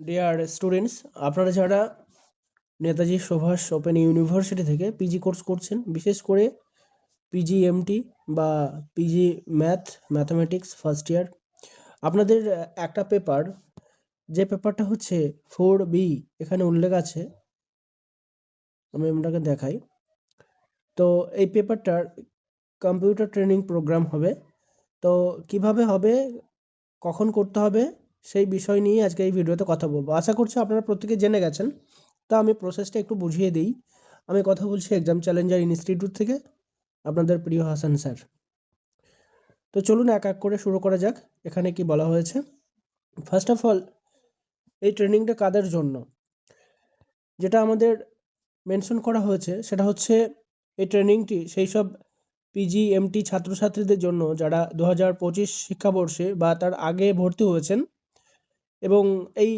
Deer students আপনারা যারা Netaji Subhash open university থেকে পিজি কোর্স করছেন, বিশেষ করে পিজি এমটি বা PG math mathematics first year আপনাদের একটা পেপার যে পেপারটা হচ্ছে ফোর বি এখানে উল্লেখ আছে। আমি আপনাকে দেখাই। তো এই পেপারটার কম্পিউটার ট্রেনিং প্রোগ্রাম হবে। তো কীভাবে হবে, কখন করতে হবে সেই বিষয় নিয়ে আজকে এই ভিডিওতে কথা বলব। আশা করছি আপনারা প্রত্যেকে জেনে গেছেন। তা আমি প্রসেসটা একটু বুঝিয়ে দিই। আমি কথা বলছি এক্সাম চ্যালেঞ্জার ইনস্টিটিউট থেকে, আপনাদের প্রিয় হাসান স্যার। তো চলুন এক এক করে শুরু করা যাক। এখানে কি বলা হয়েছে? ফার্স্ট অফ অল এই ট্রেনিংটা কাদের জন্য? যেটা আমাদের মেনশন করা হয়েছে, সেটা হচ্ছে এই ট্রেনিংটি সেই সব পিজি এমটি ছাত্রছাত্রীদের জন্য যারা দু হাজার পঁচিশ শিক্ষাবর্ষে বা তার আগে ভর্তি হয়েছেন এবং এই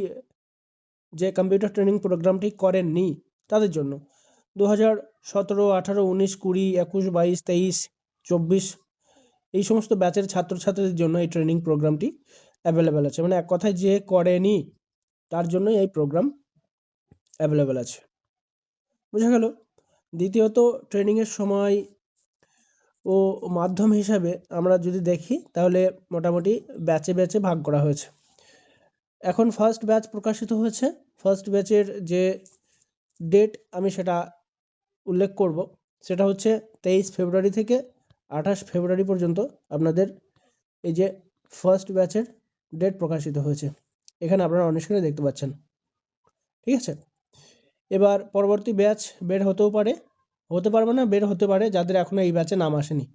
যে কম্পিউটার ট্রেনিং প্রোগ্রামটি করেননি তাদের জন্য। দু হাজার সতেরো, আঠারো, উনিশ, কুড়ি, একুশ, বাইশ, তেইশ, চব্বিশ এই সমস্ত ব্যাচের ছাত্রছাত্রীদের জন্য এই ট্রেনিং প্রোগ্রামটি অ্যাভেলেবেল আছে। মানে এক কথায় যে করেনি তার জন্যই এই প্রোগ্রাম অ্যাভেলেবেল আছে। বোঝা গেল? দ্বিতীয়ত ট্রেনিংয়ের সময় ও মাধ্যম হিসাবে আমরা যদি দেখি তাহলে মোটামুটি ব্যাচে ব্যাচে ভাগ করা হয়েছে। এখন ফার্স্ট ব্যাচ প্রকাশিত হয়েছে। ফার্স্ট ব্যাচের যে ডেট আমি সেটা উল্লেখ করব, সেটা হচ্ছে তেইশ ফেব্রুয়ারি থেকে আঠাশ ফেব্রুয়ারি পর্যন্ত আপনাদের এই যে ফার্স্ট ব্যাচের ডেট প্রকাশিত হয়েছে। এখানে আপনারা অনেক দেখতে পাচ্ছেন। ঠিক আছে? এবার পরবর্তী ব্যাচ বের হতেও পারে। হতে পারবে না, বের হতে পারে, যাদের এখনও এই ব্যাচে নাম আসেনি।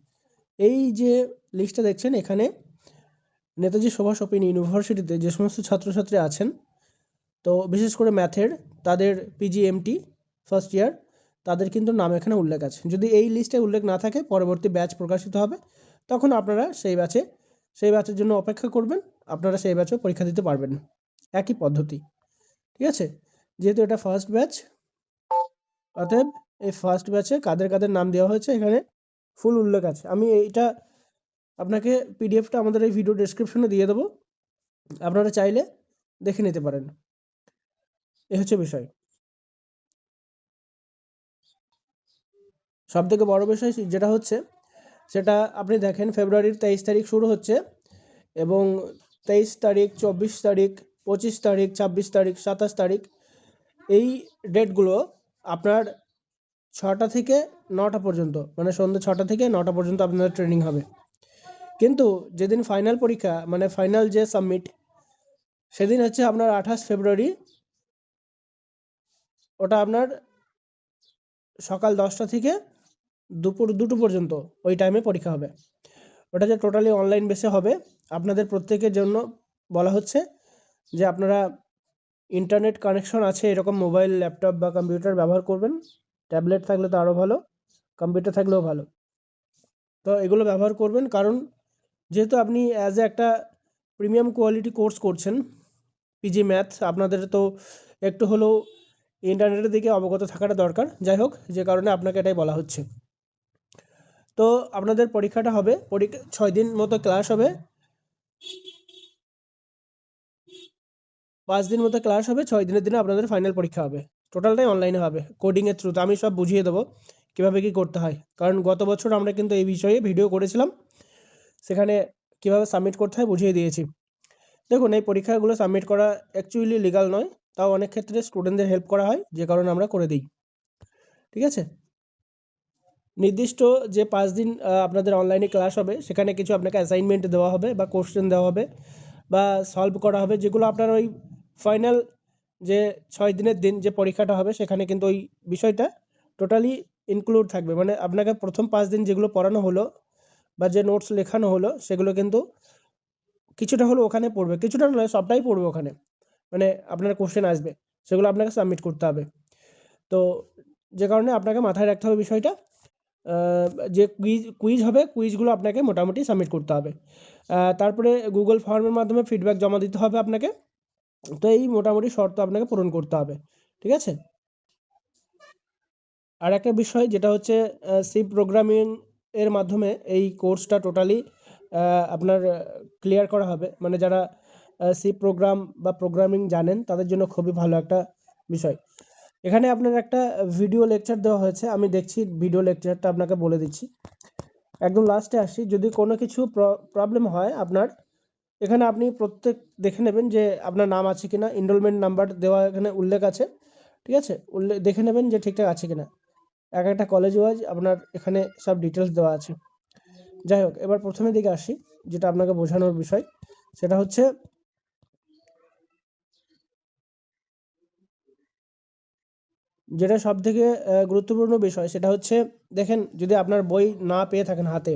এই যে লিস্টটা দেখছেন, এখানে নেতাজি সুভাষ ওপেন ইউনিভার্সিটিতে যে সমস্ত ছাত্রছাত্রী আছেন, তো বিশেষ করে ম্যাথের, তাদের পিজিএমটি ফার্স্ট ইয়ার তাদের কিন্তু নাম এখানে উল্লেখ আছে। যদি এই লিস্টে উল্লেখ না থাকে, পরবর্তী ব্যাচ প্রকাশিত হবে, তখন আপনারা সেই ব্যাচে সেই ব্যাচের জন্য অপেক্ষা করবেন, আপনারা সেই ব্যাচেও পরীক্ষা দিতে পারবেন। একই পদ্ধতি। ঠিক আছে? যেহেতু এটা ফার্স্ট ব্যাচ অতএব এই ফার্স্ট ব্যাচে কাদের কাদের নাম দেওয়া হয়েছে এখানে ফুল উল্লেখ আছে। আমি এইটা আপনাকে পিডিএফটা আমাদের এই ভিডিও ডেসক্রিপশনে দিয়ে দেবো। আপনারা চাইলে দেখে নিতে পারেন। এ হচ্ছে বিষয়। সব থেকে বড় বিষয় যেটা হচ্ছে, সেটা আপনি দেখেন ফেব্রুয়ারির তেইশ তারিখ শুরু হচ্ছে এবং তেইশ তারিখ, চব্বিশ তারিখ, পঁচিশ তারিখ, ছাব্বিশ তারিখ, সাতাশ তারিখ, এই ডেটগুলো আপনার ছটা থেকে নটা পর্যন্ত মানে সন্ধ্যে ছটা থেকে নটা পর্যন্ত আপনাদের ট্রেনিং হবে। কিন্তু যেদিন ফাইনাল পরীক্ষা মানে ফাইনাল যে সাবমিট সেদিন হচ্ছে আপনার আঠাশ ফেব্রুয়ারি। ওটা আপনার সকাল দশটা থেকে দুপুর দুটো পর্যন্ত ওই টাইমে পরীক্ষা হবে। ওটা যে টোটালি অনলাইন বেসে হবে, আপনাদের প্রত্যেকের জন্য বলা হচ্ছে যে আপনারা ইন্টারনেট কানেকশন আছে, এরকম মোবাইল ল্যাপটপ বা কম্পিউটার ব্যবহার করবেন। ট্যাবলেট থাকলে তো আরও ভালো কম্পিউটার থাকলেও ভালো। তো এগুলো ব্যবহার করবেন, কারণ যেহেতু আপনি অ্যাজ এ একটা প্রিমিয়াম কোয়ালিটি কোর্স করছেন পিজি ম্যাথ আপনাদের তো একটু হলেও ইন্টারনেটের দিকে অবগত থাকাটা দরকার। যাই হোক, যে কারণে আপনাকে এটাই বলা হচ্ছে। তো আপনাদের পরীক্ষাটা হবে, পরীক্ষা ছয় দিন মতো ক্লাস হবে। পাঁচ দিন মতো ক্লাস হবে, ছয় দিনের দিনে আপনাদের ফাইনাল পরীক্ষা হবে। টোটালটাই অনলাইনে হবে কোডিংয়ের থ্রুতে আমি সব বুঝিয়ে দেবো, কীভাবে কী করতে হয়। কারণ গত বছর আমরা কিন্তু এই বিষয়ে ভিডিও করেছিলাম। সেখানে কীভাবে সাবমিট করতে হয় বুঝিয়ে দিয়েছি। দেখুন, এই পরীক্ষাগুলো সাবমিট করা অ্যাকচুয়ালি লিগাল নয়, তাও অনেক ক্ষেত্রে স্টুডেন্টদের হেল্প করা হয়, যে কারণে আমরা করে দিই। ঠিক আছে? নির্দিষ্ট যে পাঁচ দিন আপনাদের অনলাইনে ক্লাস হবে, সেখানে কিছু আপনাকে অ্যাসাইনমেন্ট দেওয়া হবে বা কোশ্চেন দেওয়া হবে বা সলভ করা হবে, যেগুলো আপনার ওই ফাইনাল যে ছয় দিনের দিন যে পরীক্ষাটা হবে, সেখানে কিন্তু ওই বিষয়টা টোটালি ইনক্লুড থাকবে। মানে আপনাকে প্রথম পাঁচ দিন যেগুলো পড়ানো হলো বা যে নোটস লেখানো হলো, সেগুলো কিন্তু কিছুটা হলো ওখানে পড়বে, কিছুটা নয়, সবটাই পড়বে ওখানে। মানে আপনার কোশ্চেন আসবে, সেগুলো আপনাকে সাবমিট করতে হবে। তো যে কারণে আপনাকে মাথায় রাখতে হবে বিষয়টা। যে কুইজ কুইজ হবে কুইজগুলো আপনাকে মোটামুটি সাবমিট করতে হবে। তারপরে গুগল ফর্মের মাধ্যমে ফিডব্যাক জমা দিতে হবে আপনাকে। তো এই মোটামুটি শর্ত আপনাকে পূরণ করতে হবে, ঠিক আছে? আর একটা বিষয় যেটা হচ্ছে সি প্রোগ্রামিং এর মাধ্যমে এই কোর্সটা টোটালি আপনার ক্লিয়ার করা হবে। মানে যারা সি প্রোগ্রাম বা প্রোগ্রামিং জানেন, তাদের জন্য খুবই ভালো একটা বিষয়। এখানে আপনার একটা ভিডিও লেকচার দেওয়া হয়েছে। আমি দেখছি ভিডিও লেকচারটা আপনাকে বলে দিচ্ছি। একদম লাস্টে আসি। যদি কোনো কিছু প্রবলেম হয় আপনার, এখানে আপনি প্রত্যেক, দেখে নেবেন যে আপনার নাম আছে কিনা। এনরোলমেন্ট নাম্বার দেওয়া এখানে উল্লেখ আছে। ঠিক আছে? উল্লেখ দেখে নেবেন যে ঠিকঠাক আছে কিনা। এক একটা কলেজ ওয়াইজ আপনার এখানে সব ডিটেলস দেওয়া আছে। যাই হোক, এবার প্রথমের দিকে আসি, যেটা আপনাকে বোঝানোর বিষয়। সেটা হচ্ছে যেটা সব থেকে গুরুত্বপূর্ণ বিষয়, সেটা হচ্ছে, দেখেন, যদি আপনার বই না পেয়ে থাকেন হাতে,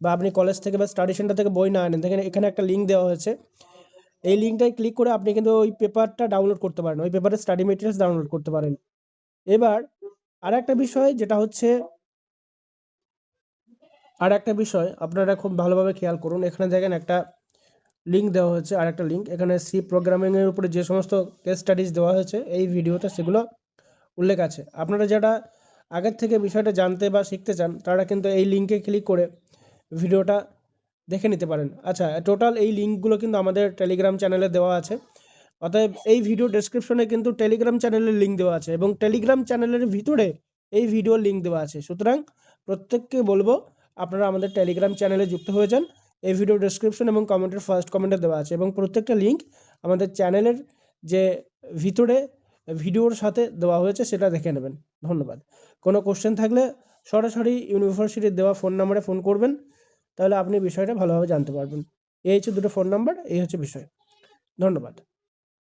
বা আপনি কলেজ থেকে বা স্টাডি সেন্টার থেকে বই না আনেন, দেখেন, এখানে একটা লিঙ্ক দেওয়া হয়েছে। এই লিঙ্কটায় ক্লিক করে আপনি কিন্তু ওই পেপারটা ডাউনলোড করতে পারেন, ওই পেপারের স্টাডি মেটেরিয়ালস ডাউনলোড করতে পারেন। এবার আর একটা বিষয় যেটা হচ্ছে আর একটা বিষয়, আপনারা খুব ভালোভাবে খেয়াল করুন, এখানে দেখেন একটা লিঙ্ক দেওয়া হয়েছে আর একটা লিঙ্ক এখানে সি প্রোগ্রামিংয়ের উপরে যে সমস্ত কেস স্টাডিজ দেওয়া হয়েছে, এই ভিডিওতে সেগুলো উল্লেখ আছে। আপনারা যারা আগের থেকে বিষয়টা জানতে বা শিখতে চান, তারা কিন্তু এই লিঙ্কে ক্লিক করে ভিডিওটা দেখে নিতে পারেন। আচ্ছা টোটাল এই লিঙ্কগুলো কিন্তু আমাদের টেলিগ্রাম চ্যানেলে দেওয়া আছে। অতএব এই ভিডিও ডেসক্রিপশনে কিন্তু টেলিগ্রাম চ্যানেলের লিঙ্ক দেওয়া আছে এবং টেলিগ্রাম চ্যানেলের ভিতরে এই ভিডিওর লিঙ্ক দেওয়া আছে। সুতরাং প্রত্যেককে বলব, আপনারা আমাদের টেলিগ্রাম চ্যানেলে যুক্ত হয়ে যান। এই ভিডিও ডেসক্রিপশন এবং কমেন্টের ফার্স্ট কমেন্টে দেওয়া আছে এবং প্রত্যেকটা লিঙ্ক আমাদের চ্যানেলের যে ভিতরে ভিডিওর সাথে দেওয়া হয়েছে সেটা দেখে নেবেন। ধন্যবাদ। কোনো কোশ্চেন থাকলে সরাসরি ইউনিভার্সিটির দেওয়া ফোন নাম্বারে ফোন করবেন, তাহলে আপনি বিষয়টা ভালোভাবে জানতে পারবেন। এই হচ্ছে দুটো ফোন নাম্বার এই হচ্ছে বিষয়। ধন্যবাদ।